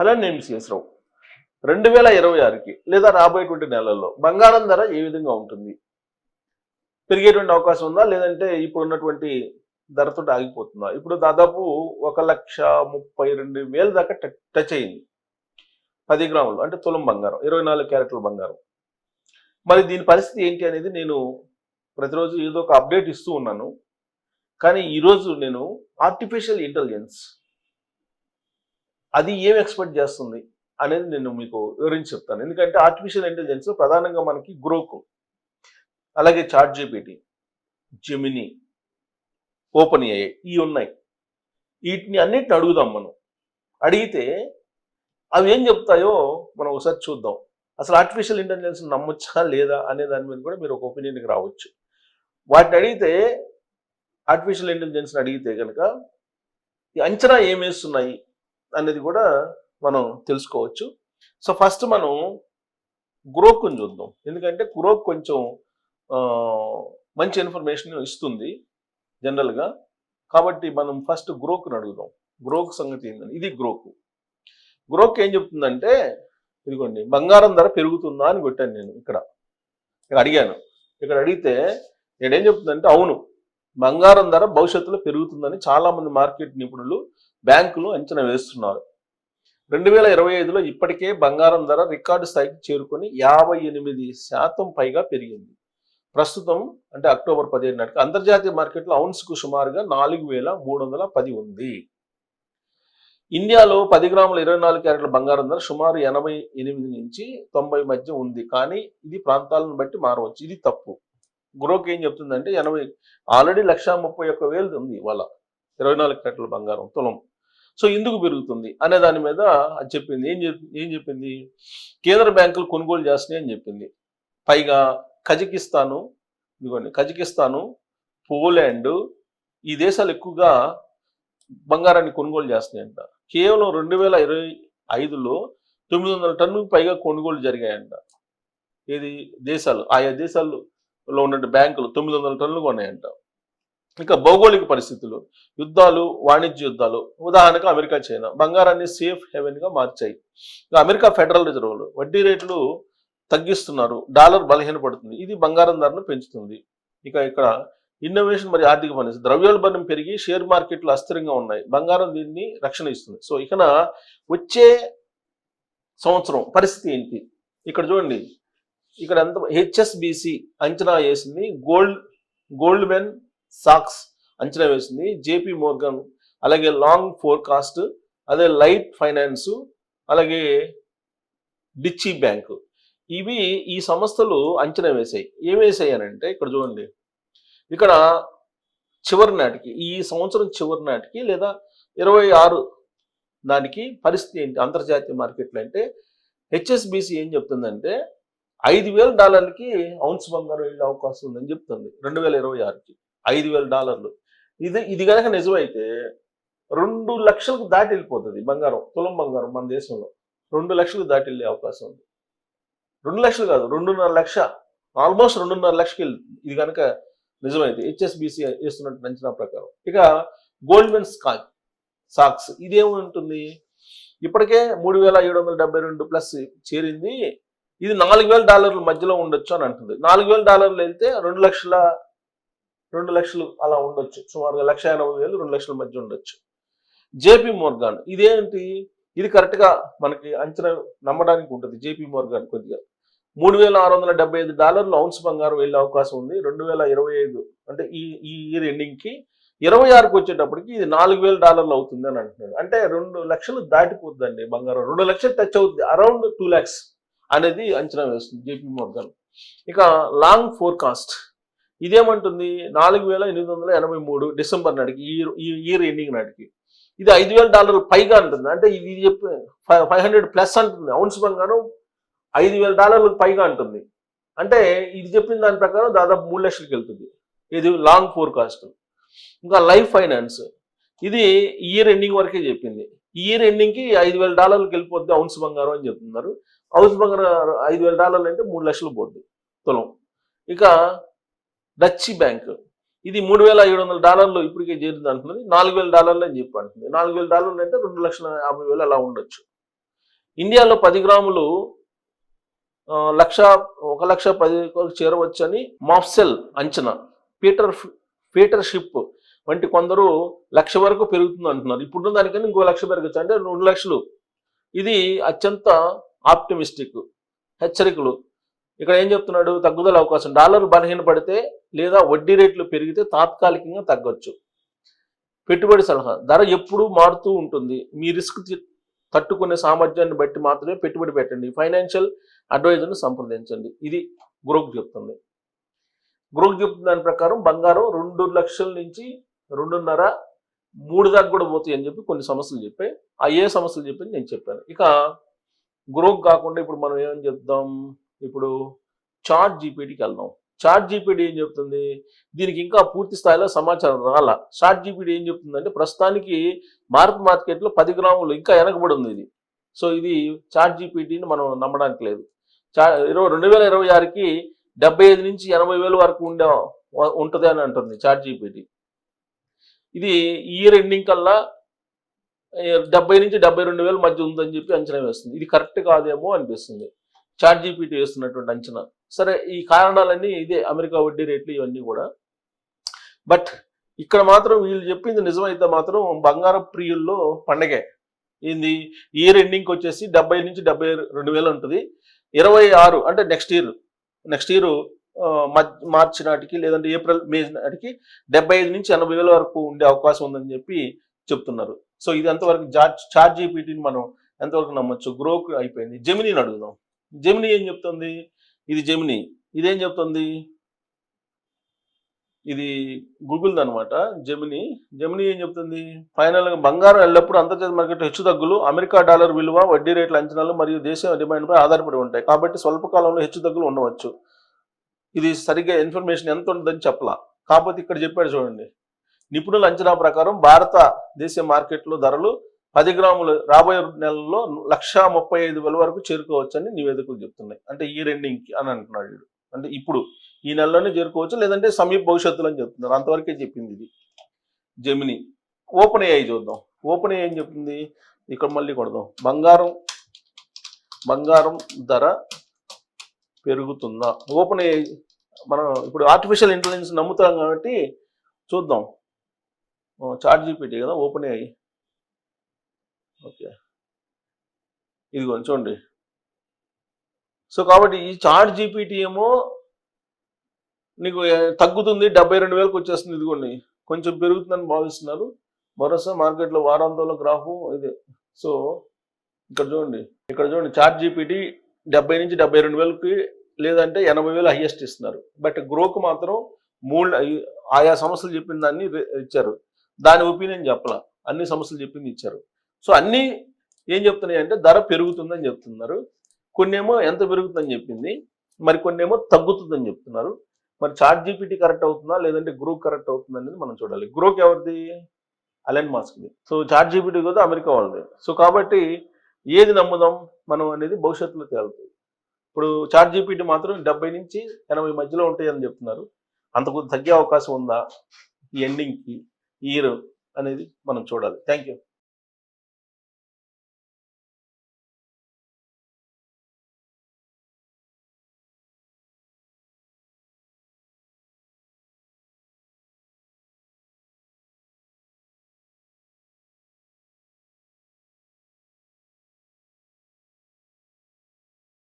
Hello నేను శ్రీశ్రావు రెండు వేల ఇరవై ఆరుకి లేదా రాబోయేటువంటి నెలల్లో బంగారం ధర ఏ విధంగా ఉంటుంది? పెరిగేటువంటి అవకాశం ఉందా? లేదంటే ఇప్పుడు ఉన్నటువంటి ధరతో ఆగిపోతుందా? ఇప్పుడు దాదాపు ఒక లక్ష ముప్పై రెండు వేల దాకా ట- టచ్ అయింది. పది గ్రాములు అంటే తులం బంగారం ఇరవై నాలుగు క్యారెట్ల బంగారం. మరి దీని పరిస్థితి ఏంటి అనేది నేను ప్రతిరోజు ఏదో ఒక అప్డేట్ ఇస్తూ ఉన్నాను. కానీ ఈరోజు నేను ఆర్టిఫిషియల్ ఇంటెలిజెన్స్ అది ఏం ఎక్స్పెక్ట్ చేస్తుంది అనేది నేను మీకు వివరించి చెప్తాను. ఎందుకంటే ఆర్టిఫిషియల్ ఇంటెలిజెన్స్ ప్రధానంగా మనకి గ్రోకు అలాగే chat GPT Gemini open AI ఇవి ఉన్నాయి. వీటిని అన్నిటిని అడుగుదాం మనం. అడిగితే అవి ఏం చెప్తాయో మనం ఒకసారి చూద్దాం. అసలు ఆర్టిఫిషియల్ ఇంటెలిజెన్స్ నమ్మొచ్చా లేదా అనే దాని మీద కూడా మీరు ఒక ఒపీనియన్కి రావచ్చు. వాటిని అడిగితే ఆర్టిఫిషియల్ ఇంటెలిజెన్స్ని అడిగితే కనుక ఈ అంచనా ఏమేస్తున్నాయి అనేది కూడా మనం తెలుసుకోవచ్చు. సో ఫస్ట్ మనం గ్రోక్ని చూద్దాం. ఎందుకంటే గ్రోక్ కొంచెం మంచి ఇన్ఫర్మేషన్ ఇస్తుంది జనరల్గా. కాబట్టి మనం ఫస్ట్ గ్రోక్ని అడుగుదాం. గ్రోక్ సంగతి ఏంటంటే ఇది గ్రోక్ గ్రోక్ ఏం చెప్తుందంటే ఇదిగోండి బంగారం ధర పెరుగుతుందా అని కొట్టాను నేను ఇక్కడ. ఇక్కడ అడిగాను. ఇక్కడ అడిగితే నేనేం చెప్తుందంటే అవును. బంగారం ధర భవిష్యత్తులో పెరుగుతుందని చాలామంది మార్కెట్ నిపుణులు బ్యాంకులు అంచనా వేస్తున్నారు. రెండు వేల ఇరవై ఐదులో ఇప్పటికే బంగారం ధర రికార్డు స్థాయికి చేరుకొని యాభై ఎనిమిది శాతం పైగా పెరిగింది. ప్రస్తుతం అంటే అక్టోబర్ పదిహేను నాటికి అంతర్జాతీయ మార్కెట్లో ఔన్స్కు సుమారుగా నాలుగు వేల మూడు వందల పది ఉంది. ఇండియాలో పది గ్రాముల ఇరవై నాలుగు క్యారెట్ల బంగారం ధర సుమారు ఎనభై ఎనిమిది నుంచి తొంభై మధ్య ఉంది. కానీ ఇది ప్రాంతాలను బట్టి మారవచ్చు. ఇది తప్పు. గ్రోక్ ఏం చెప్తుందంటే ఎనభై ఆల్రెడీ లక్ష ముప్పై ఒక్క వేలు ఉంది ఇవాళ. ఇరవై నాలుగు కట్టల బంగారం తులం. సో ఎందుకు పెరుగుతుంది అనే దాని మీద అది చెప్పింది. ఏం ఏం చెప్పింది? కేంద్ర బ్యాంకులు కొనుగోలు చేస్తున్నాయి అని చెప్పింది. పైగా కజకిస్తాను ఇదిగోండి కజకిస్తాను పోలాండ్ ఈ దేశాలు ఎక్కువగా బంగారాన్ని కొనుగోలు చేస్తున్నాయంట. కేవలం రెండు వేల ఇరవై ఐదులో తొమ్మిది వందల టన్నుకు పైగా కొనుగోలు జరిగాయంట. ఇది దేశాలు ఆయా లో ఉన్న బ్యాంకులు తొమ్మిది వందల టన్నులు కొన్నాయంట. ఇంకా భౌగోళిక పరిస్థితులు యుద్ధాలు వాణిజ్య యుద్ధాలు ఉదాహరణకు అమెరికా చైనా బంగారాన్ని సేఫ్ హెవెన్గా మార్చాయి. ఇక అమెరికా ఫెడరల్ రిజర్వ్లు వడ్డీ రేట్లు తగ్గిస్తున్నారు డాలర్ బలహీనపడుతుంది ఇది బంగారం ధరను పెంచుతుంది. ఇక ఇక్కడ ఇన్నోవేషన్ మరియు ఆర్థిక పరిస్థితి ద్రవ్యోల్బణం పెరిగి షేర్ మార్కెట్లు అస్థిరంగా ఉన్నాయి బంగారం దీన్ని రక్షణ ఇస్తుంది. సో ఇకన వచ్చే సంవత్సరం పరిస్థితి ఏంటి? ఇక్కడ చూడండి ఇక్కడ ఎంత హెచ్ఎస్బిసి అంచనా వేసింది. గోల్డ్ గోల్డ్ మెన్ సాక్స్ అంచనా వేసింది. జేపీ మోర్గన్ అలాగే లాంగ్ ఫోర్కాస్ట్ అదే లైట్ ఫైనాన్స్ అలాగే డిచ్చి బ్యాంకు. ఇవి ఈ సంస్థలు అంచనా వేసాయి ఏం వేసాయనంటే అని అంటే ఇక్కడ చూడండి. ఇక్కడ చివరి నాటికి ఈ సంవత్సరం చివరి నాటికి లేదా ఇరవై ఆరు దానికి పరిస్థితి ఏంటి? అంతర్జాతీయ మార్కెట్లు అంటే హెచ్ఎస్బిసి ఏం చెప్తుందంటే ఐదు వేల డాలర్లకి ఔన్స్ బంగారం వెళ్ళే అవకాశం ఉందని చెప్తుంది. రెండు వేల ఇరవై ఆరుకి ఐదు వేల డాలర్లు. ఇది ఇది కనుక నిజమైతే రెండు లక్షలకు దాటి వెళ్ళిపోతుంది బంగారం తులం బంగారం మన దేశంలో. రెండు లక్షలకు దాటి వెళ్ళే అవకాశం ఉంది. రెండు లక్షలు కాదు రెండున్నర లక్ష ఆల్మోస్ట్ రెండున్నర లక్షకి వెళ్తుంది ఇది కనుక నిజమైతే హెచ్ఎస్బిసి చేస్తున్నట్టు అంచనా ప్రకారం. ఇక గోల్డ్మెన్ స్కాచ్ సాక్స్ ఇదేముంటుంది? ఇప్పటికే మూడు వేల ఏడు వందల డెబ్బై రెండు ప్లస్ చేరింది ఇది నాలుగు వేల డాలర్ల మధ్యలో ఉండొచ్చు అని అంటుంది. నాలుగు వేల డాలర్లు వెళ్తే రెండు లక్షల రెండు లక్షలు అలా ఉండొచ్చు. సుమారుగా లక్ష ఎనభై వేలు రెండు లక్షల మధ్య ఉండొచ్చు. జేపీ మోర్గాన్ ఇదేంటి? ఇది కరెక్ట్గా మనకి అంచనా నమ్మడానికి ఉంటుంది. జేపీ మోర్గాన్ కొద్దిగా. మూడు వేల ఆరు వందల డెబ్బై ఐదు డాలర్లు అవున్స్ బంగారం వెళ్ళే అవకాశం ఉంది. రెండు వేల ఇరవై ఐదు అంటే ఈ ఈ ఇయర్ ఇరవై ఆరుకి వచ్చేటప్పటికి ఇది నాలుగు వేల డాలర్లు అవుతుంది అని అంటున్నాడు. అంటే రెండు లక్షలు దాటిపోతుందండి బంగారం. రెండు లక్షలు టచ్ అవుతుంది అరౌండ్ టూ ల్యాక్స్. అనేది అంచనా వేస్తుంది జేపీ మోర్గాన్. ఇక లాంగ్ ఫోర్కాస్ట్. ఇదేమంటుంది? నాలుగు వేల ఎనిమిది వందల ఎనభై మూడు డిసెంబర్ నాటికి ఈ ఇయర్ ఎండింగ్ నాటికి. ఇది ఐదు వేల డాలర్లు పైగా అంటుంది. అంటే ఇది చెప్పి ఫైవ్ హండ్రెడ్ ప్లస్ అంటుంది. ఔన్స్ బంగారం ఐదు వేల డాలర్లకు పైగా అంటుంది. అంటే ఇది చెప్పిన దాని ప్రకారం దాదాపు మూడు లక్షలకి వెళ్తుంది. ఇది లాంగ్ ఫోర్కాస్ట్. ఇంకా లైఫ్ ఫైనాన్స్. ఇది ఇయర్ ఎండింగ్ వరకే చెప్పింది. ఇయర్ ఎండింగ్కి ఐదు వేల డాలర్లకు వెళ్ళిపోద్ది ఔన్స్ బంగారం అని చెప్తున్నారు. హౌస్ బంగారం ఐదు వేల డాలర్లు అంటే మూడు లక్షలు పోద్ది తులం. ఇక డచ్చి బ్యాంక్. ఇది మూడు వేల ఏడు వందల డాలర్లు ఇప్పటికే చేరింది అంటున్నది. నాలుగు వేల డాలర్లు అని చెప్పి అంటుంది నాలుగు వేల డాలర్లు అంటే రెండు లక్షల యాభై వేలు అలా ఉండొచ్చు. ఇండియాలో పది గ్రాములు లక్ష ఒక లక్ష పది చేరవచ్చని మాఫ్సెల్ అంచనా. పీటర్ పీటర్ షిప్ వంటి కొందరు లక్ష వరకు పెరుగుతుంది అంటున్నారు. ఇప్పుడున్న దానికన్నా ఇంకో లక్ష పెరగచ్చు. అంటే రెండు లక్షలు. ఇది అత్యంత ఆప్టిమిస్టిక్ హెచ్చరికలు. ఇక్కడ ఏం చెప్తున్నాడు? తగ్గుదల అవకాశం. డాలర్ బలహీనపడితే లేదా వడ్డీ రేట్లు పెరిగితే తాత్కాలికంగా తగ్గొచ్చు. పెట్టుబడి సలహా. ధర ఎప్పుడూ మారుతూ ఉంటుంది. మీ రిస్క్ తట్టుకునే సామర్థ్యాన్ని బట్టి మాత్రమే పెట్టుబడి పెట్టండి. ఫైనాన్షియల్ అడ్వైజర్ని సంప్రదించండి. ఇది గ్రోక్ చెప్తుంది. గ్రోక్ చెప్తున్న దాని ప్రకారం బంగారం రెండు లక్షల నుంచి రెండున్నర మూడు దాకా కూడా పోతాయి అని చెప్పి కొన్ని సమస్యలు చెప్పాయి. ఆ ఏ సమస్యలు చెప్పి నేను చెప్పాను. ఇక గ్రోక్ కాకుండా ఇప్పుడు మనం ఏమని చెప్తాం? ఇప్పుడు చార్ట్ జీపీటీకి వెళ్దాం. చార్ట్ జీపీటీ ఏం చెప్తుంది? దీనికి ఇంకా పూర్తి స్థాయిలో సమాచారం రాల. చార్ట్ జీపీటీ ఏం చెప్తుందంటే ప్రస్తుతానికి భారత్ మార్కెట్లో పది గ్రాములు ఇంకా వెనకబడి ఉంది ఇది. సో ఇది చార్ట్ జీపీటీని మనం నమ్మడానికి లేదు. చా ఇరవై రెండు వేల ఇరవై ఆరుకి డెబ్బై ఐదు నుంచి ఎనభై వేల వరకు ఉండే ఉంటుంది అని అంటుంది చార్ట్ జీపీటీ. ఇది ఇయర్ ఎండింగ్ కల్లా డెబ్బై నుంచి డెబ్బై రెండు వేల మధ్య ఉందని చెప్పి అంచనా వేస్తుంది. ఇది కరెక్ట్ కాదేమో అనిపిస్తుంది. చార్ట్ జీపీటీ వేస్తున్నటువంటి అంచనా. సరే ఈ కారణాలన్నీ ఇదే అమెరికా వడ్డీ రేట్లు ఇవన్నీ కూడా. బట్ ఇక్కడ మాత్రం వీళ్ళు చెప్పింది నిజమైతే మాత్రం బంగారం ప్రియుల్లో పండగే. ఇది ఇయర్ ఎండింగ్కి వచ్చేసి డెబ్బై నుంచి డెబ్బై రెండు వేలు ఉంటుంది. ఇరవై ఆరు అంటే next year next year March నాటికి లేదంటే ఏప్రిల్ మే నాటికి డెబ్బై ఐదు నుంచి ఎనభై వేల వరకు ఉండే అవకాశం ఉందని చెప్పి చెప్తున్నారు. సో ఇది ఎంతవరకు చార్జ్ జీపీటీని మనం ఎంతవరకు నమ్మొచ్చు? గ్రోక్ అయిపోయింది. జెమినీని అడుగుదాం. జెమినీ ఏం చెప్తుంది? ఇది జెమినీ. ఇదేం చెప్తుంది? ఇది గూగుల్ది అనమాట జెమినీ. జెమినీ ఏం చెప్తుంది? ఫైనల్గా బంగారం ఎల్లప్పుడూ అంతర్జాతీయ మార్కెట్ హెచ్చు తగ్గులు అమెరికా డాలర్ విలువ వడ్డీ రేట్ల అంచనాలు మరియు దేశ డిమాండ్పై ఆధారపడి ఉంటాయి. కాబట్టి స్వల్పకాలంలో హెచ్చు తగ్గులు ఉండవచ్చు. ఇది సరిగ్గా ఇన్ఫర్మేషన్ ఎంత ఉంటుందని చెప్పలా. కాకపోతే ఇక్కడ చెప్పాడు చూడండి. నిపుణుల అంచనా ప్రకారం భారత మార్కెట్లో ధరలు పది గ్రాములు రాబోయే నెలల్లో లక్షా ముప్పై ఐదు వేల వరకు చేరుకోవచ్చని నివేదికలు చెప్తున్నాయి. అంటే ఈ రెండింగ్కి అని అంటున్నాడు వీడు. అంటే ఇప్పుడు ఈ నెలలోనే చేరుకోవచ్చు లేదంటే సమీప భవిష్యత్తులో అని చెప్తున్నారు. అంతవరకే చెప్పింది ఇది. జమిని. ఓపెన్ ఏఐ చూద్దాం. ఓపెన్ ఏఐ ఏం చెప్తుంది? ఇక్కడ మళ్ళీ కొడదాం. బంగారం బంగారం ధర పెరుగుతుందా? ఓపెన్ ఏఐ మనం ఇప్పుడు ఆర్టిఫిషియల్ ఇంటెలిజెన్స్ నమ్ముతాం కాబట్టి చూద్దాం. చార్ట్ జీపీటీ కదా ఓపెన్ అయ్యి ఓకే. ఇది చూడండి. సో కాబట్టి ఈ చార్ట్ జీపీటీ ఏమో నీకు తగ్గుతుంది డెబ్బై రెండు వేలకు వచ్చేస్తుంది ఇదిగోండి. కొంచెం పెరుగుతుందని భావిస్తున్నారు. మరోసా మార్కెట్లో వారాంతంలో గ్రాఫ్ ఇదే. సో ఇక్కడ చూడండి. ఇక్కడ చూడండి చార్ట్ జీపీటీ డెబ్బై నుంచి డెబ్బై రెండు వేలకి లేదంటే ఎనభై వేలు హైయెస్ట్ ఇస్తున్నారు. బట్ గ్రోకు మాత్రం మూడు ఆయా సమస్యలు చెప్పిన దాన్ని ఇచ్చారు. దాని ఒపీనియన్ చెప్పలా. అన్ని సమస్యలు చెప్పింది ఇచ్చారు. సో అన్నీ ఏం చెప్తున్నాయి అంటే ధర పెరుగుతుందని చెప్తున్నారు. కొన్నేమో ఎంత పెరుగుతుందని చెప్పింది. మరి కొన్నేమో తగ్గుతుందని చెప్తున్నారు. మరి చార్ట్ జీపీటీ కరెక్ట్ అవుతుందా? లేదంటే గ్రూప్ కరెక్ట్ అవుతుందా అనేది మనం చూడాలి. గ్రూక్ ఎవరిది? అలెన్ మాస్క్ది సో చార్ట్ జీపీటీ కూడా అమెరికా వాళ్ళది. సో కాబట్టి ఏది నమ్ముదాం మనం అనేది భవిష్యత్తులో తేలుతుంది. ఇప్పుడు చార్ట్ జీపీటీ మాత్రం డెబ్బై నుంచి ఎనభై మధ్యలో ఉంటాయని చెప్తున్నారు. అంతకు తగ్గే అవకాశం ఉందా? ఈ ఎండింగ్కి. ఇయర్ అనేది మనం చూడాలి. Thank you